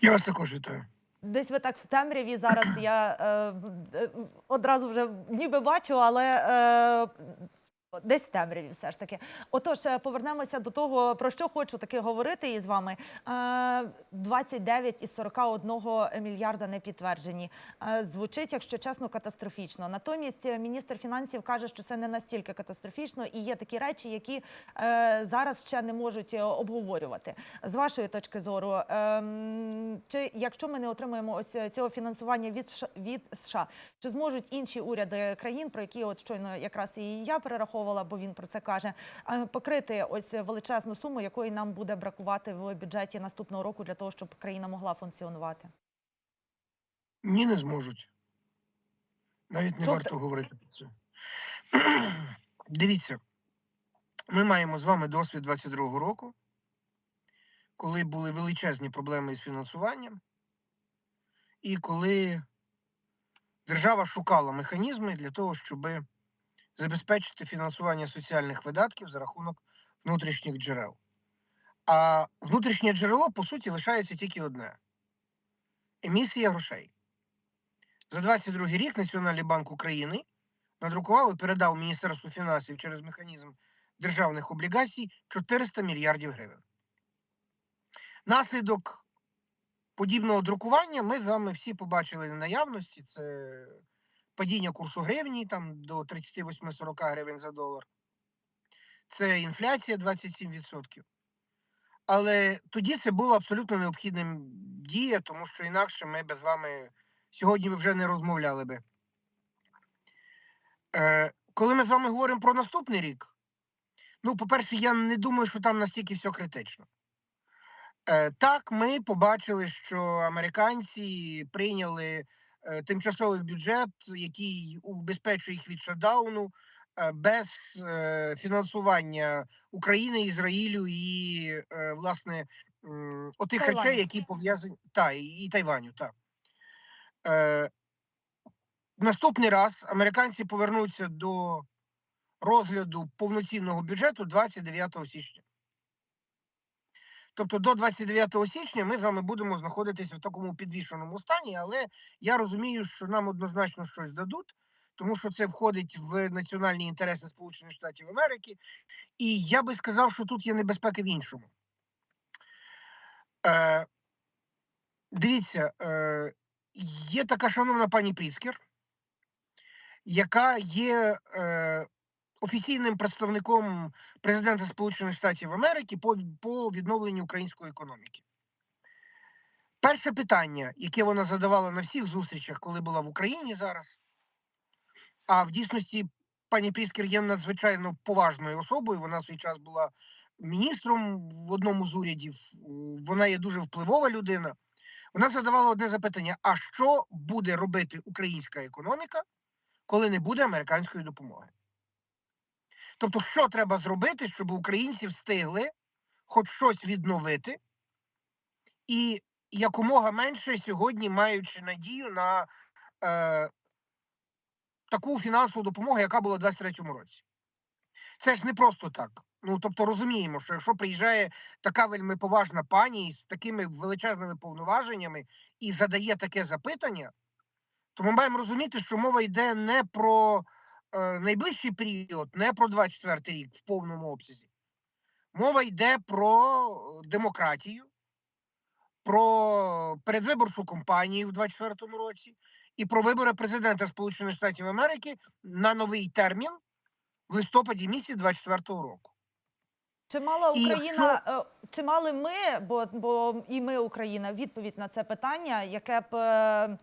Я вас також вітаю. Десь ви так в темряві зараз. Я е, е, одразу вже ніби бачу, але е, десь в темряві все ж таки. Отож, е, повернемося до того, про що хочу таки говорити із вами. Е, 29 із 41 мільярда не підтверджені. Е, звучить, якщо чесно, катастрофічно. Натомість е, міністр фінансів каже, що це не настільки катастрофічно, і є такі речі, які е, зараз ще не можуть е, обговорювати. З вашої точки зору, ем, чи якщо ми не отримаємо ось е, цього фінансування від від США, чи зможуть інші уряди країн, про які от щойно якраз і я перераховувала, бо він про це каже, покрити ось величезну суму, якої нам буде бракувати в бюджеті наступного року для того, щоб країна могла функціонувати? Ні, не зможуть. Навіть не Тобто- варто говорити про це. Дивіться, ми маємо з вами досвід 22-го року, коли були величезні проблеми з фінансуванням, і коли держава шукала механізми для того, щоб забезпечити фінансування соціальних видатків за рахунок внутрішніх джерел. А внутрішнє джерело, по суті, лишається тільки одне емісія грошей. За 22 рік Національний банк України надрукував і передав Міністерству фінансів через механізм державних облігацій 400 мільярдів гривень. Наслідок подібного друкування ми з вами всі побачили на наявності. Це падіння курсу гривні там, до 38-40 гривень за долар. Це інфляція 27%. Але тоді це було абсолютно необхідним дія, тому що інакше ми б з вами сьогодні вже не розмовляли би. Е, коли ми з вами говоримо про наступний рік, ну, по-перше, я не думаю, що там настільки все критично. Е, так, ми побачили, що американці прийняли тимчасовий бюджет, який убезпечує їх від шатдауну, е, без е, фінансування України, Ізраїлю і, е, власне, отих Тайваню. речей, які пов'язані та, і, Тайваню. Так. Е, наступний раз американці повернуться до розгляду повноцінного бюджету 29 січня. Тобто до 29 січня ми з вами будемо знаходитися в такому підвішеному стані, але я розумію, що нам однозначно щось дадуть, тому що це входить в національні інтереси Сполучених Штатів Америки. І я би сказав, що тут є небезпека в іншому. Е, дивіться, е, є така шановна пані Пріскер, яка є е, офіційним представником президента Сполучених Штатів Америки по, по відновленню української економіки. Перше питання, яке вона задавала на всіх зустрічах, коли була в Україні зараз, а в дійсності пані Пріскер є надзвичайно поважною особою. Вона в свій час була міністром в одному з урядів. Вона є дуже впливова людина. Вона задавала одне запитання: а що буде робити українська економіка, коли не буде американської допомоги? Тобто, що треба зробити, щоб українці встигли хоч щось відновити, і якомога менше сьогодні маючи надію на е, таку фінансову допомогу, яка була у 2023 році. Це ж не просто так. Ну тобто розуміємо, що якщо приїжджає така вельми поважна пані з такими величезними повноваженнями і задає таке запитання, то ми маємо розуміти, що мова йде не про найближчий період, не про 24 рік в повному обсязі. Мова йде про демократію, про передвиборчу кампанію в 24 році і про вибори президента Сполучених Штатів Америки на новий термін в листопаді місяці 24 року. Чи мала Україна, е, чи мали ми, бо, бо і ми, Україна, відповідь на це питання, яке б е,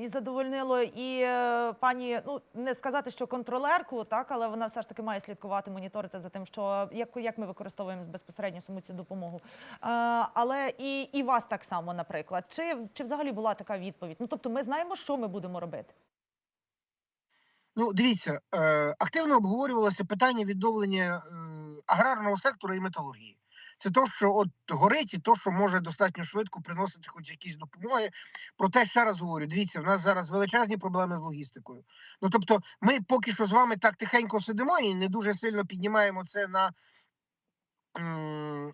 і задовольнило і е, пані, ну не сказати, що контролерку, так, але вона все ж таки має слідкувати, моніторити за тим, що як, як ми використовуємо безпосередньо саму цю допомогу. Е, але і, і вас так само, наприклад. Чи, чи взагалі була така відповідь? Ну тобто, ми знаємо, що ми будемо робити. Ну, дивіться, е, активно обговорювалося питання відновлення е, аграрного сектору і металургії. Це то, що от горить, і то, що може достатньо швидко приносити хоч якісь допомоги. Проте ще раз говорю: дивіться, в нас зараз величезні проблеми з логістикою. Ну тобто, ми поки що з вами так тихенько сидимо і не дуже сильно піднімаємо це на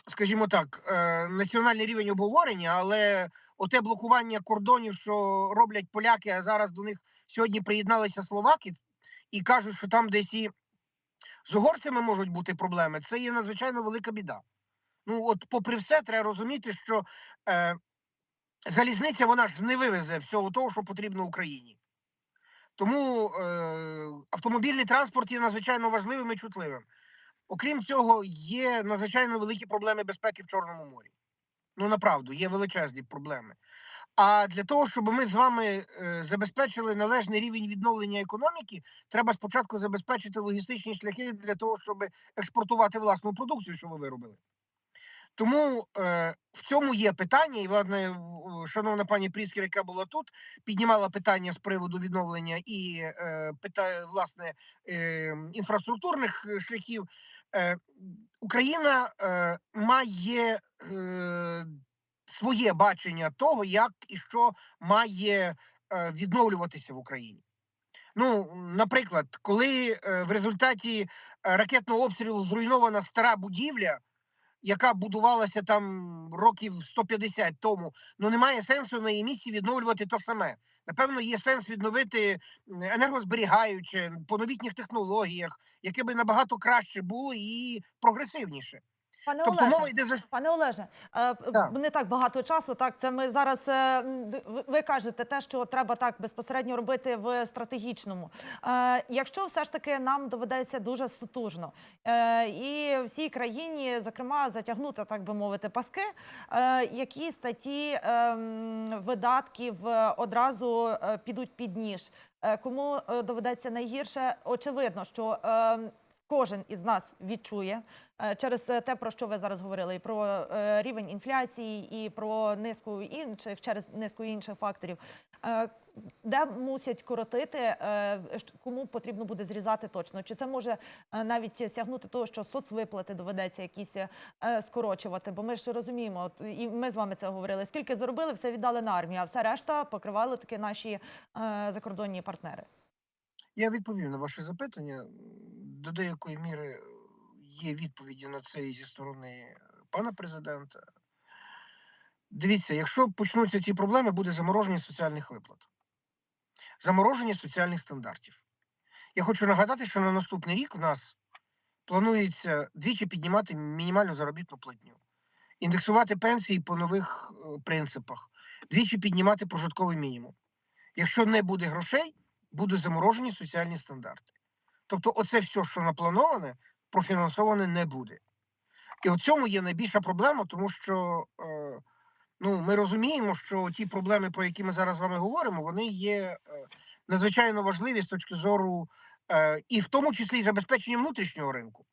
скажімо так, е, національний рівень обговорення, але оте блокування кордонів, що роблять поляки, а зараз до них сьогодні приєдналися словаки і кажуть, що там десь і з угорцями можуть бути проблеми, це є надзвичайно велика біда. Ну, от, попри все, треба розуміти, що е, залізниця вона ж не вивезе всього того, що потрібно Україні. Тому е, автомобільний транспорт є надзвичайно важливим і чутливим. Окрім цього, є надзвичайно великі проблеми безпеки в Чорному морі. Ну, направду, є величезні проблеми. А для того, щоб ми з вами е, забезпечили належний рівень відновлення економіки, треба спочатку забезпечити логістичні шляхи для того, щоб експортувати власну продукцію, що ви виробили. Тому е, в цьому є питання, і власне, шановна пані Пріскер, яка була тут, піднімала питання з приводу відновлення і е, пита, власне е, інфраструктурних е, шляхів. Е, Україна е, має е, своє бачення того, як і що має е, відновлюватися в Україні. Ну, наприклад, коли е, в результаті е, ракетного обстрілу зруйнована стара будівля, яка будувалася там років 150 тому, ну немає сенсу на її місці відновлювати то саме. Напевно, є сенс відновити енергозберігаюче по новітніх технологіях, яке би набагато краще було і прогресивніше. Пане Тобто Олеже, мова йде за Пане Олеже, е, Так. не так багато часу. Так, це ми зараз. е, ви- кажете те, що треба так безпосередньо робити в стратегічному. Е, Якщо все ж таки нам доведеться дуже сутужно і всій країні, зокрема, затягнути, так би мовити, паски, які статті видатків одразу підуть під ніж. Кому доведеться найгірше? Очевидно, що кожен із нас відчує е, через те, про що ви зараз говорили, про е, рівень інфляції, і про низку інших через низку інших факторів. Е, Де мусять коротити, кому потрібно буде зрізати точно? Чи це може навіть сягнути того, що соцвиплати доведеться якісь скорочувати? Бо ми ж розуміємо, і ми з вами це говорили. Скільки заробили, все віддали на армію, а все решта покривали таки наші закордонні партнери. Я відповів на ваше запитання. До деякої міри е, є відповіді на це зі сторони пана президента. Дивіться, якщо почнуться ці проблеми, буде замороження соціальних виплат, замороження соціальних стандартів. Я хочу нагадати, що на наступний рік в нас планується двічі піднімати мінімальну заробітну платню, індексувати пенсії по нових е, принципах, двічі піднімати прожитковий мінімум. Якщо не буде грошей, будуть заморожені соціальні стандарти. Тобто, оце все, що наплановане, профінансоване не буде. І в цьому є найбільша проблема, тому що е, ну, ми розуміємо, що ті проблеми, про які ми зараз з вами говоримо, вони є е, надзвичайно важливі з точки зору, е, і в тому числі і забезпечення внутрішнього ринку.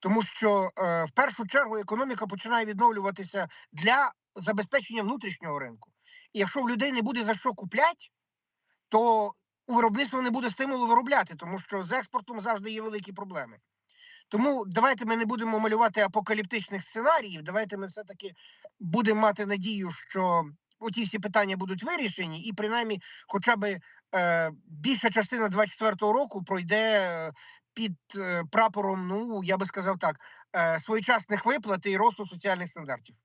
Тому що е, в першу чергу економіка починає відновлюватися для забезпечення внутрішнього ринку. І якщо в людей не буде за що купляти, то у виробництва не буде стимулу виробляти, тому що з експортом завжди є великі проблеми. Тому давайте ми не будемо малювати апокаліптичних сценаріїв. Давайте ми все-таки будемо мати надію, що оті всі питання будуть вирішені, і принаймні, хоча б е, більша частина 24-го року пройде е, під е, прапором, ну я би сказав так, е, своєчасних виплат і росту соціальних стандартів.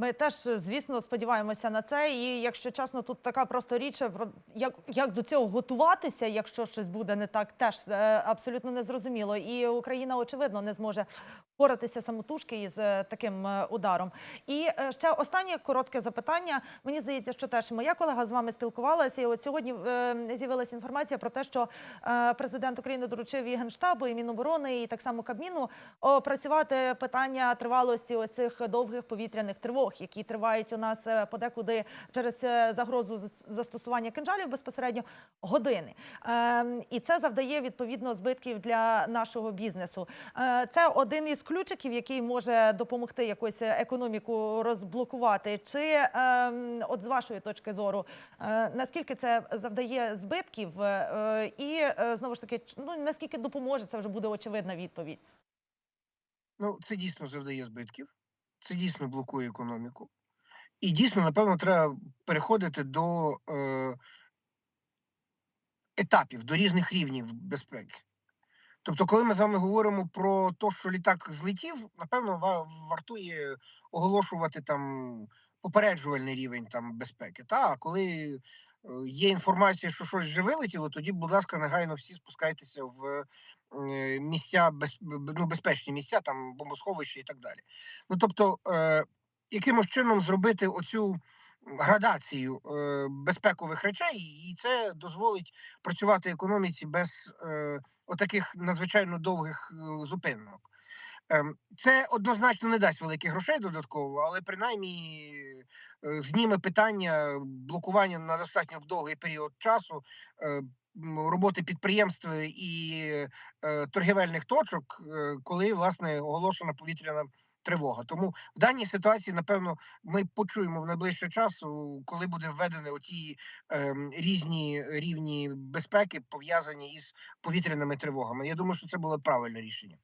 Ми теж, звісно, сподіваємося на це. І якщо чесно, тут така просто річ про як, як до цього готуватися, якщо щось буде не так, теж е, абсолютно незрозуміло. І Україна, очевидно, не зможе впоратися самотужки із е, таким е, ударом. І е, ще останнє коротке запитання. Мені здається, що теж моя колега з вами спілкувалася. І от сьогодні е, з'явилася інформація про те, що е, президент України доручив і Генштабу, і Міноборони, і так само Кабміну опрацювати питання тривалості ось цих довгих повітряних тривог, які тривають у нас е, подекуди через е, загрозу застосування кинжалів безпосередньо години. Ем, І це завдає відповідно збитків для нашого бізнесу. Е, Це один із ключиків, який може допомогти якось економіку розблокувати. Чи ем, от з вашої точки зору, наскільки це завдає збитків, і знову ж таки, ну наскільки допоможе, це вже буде очевидна відповідь. Ну, це дійсно завдає збитків, це дійсно блокує економіку. І дійсно, напевно, треба переходити до е, етапів, до різних рівнів безпеки. Тобто, коли ми з вами говоримо про те, що літак злетів, напевно, вартує оголошувати там попереджувальний рівень там безпеки. Та а коли е, є інформація, що щось вже вилетіло, тоді, будь ласка, негайно всі спускайтеся в місця без, ну, безпечні місця, там бомбосховища і так далі. Ну тобто, е, якимось чином зробити оцю градацію е, безпекових речей, і це дозволить працювати економіці без е, отаких надзвичайно довгих е, зупинок. Ем, Це однозначно не дасть великих грошей додатково, але принаймні зніме питання блокування на достатньо довгий період часу е, роботи підприємств і е, торгівельних точок, е, коли власне оголошена повітряна тривога. Тому в даній ситуації, напевно, ми почуємо в найближчий час, коли буде введені оті ем, різні рівні безпеки, пов'язані із повітряними тривогами. Я думаю, що це було правильне рішення.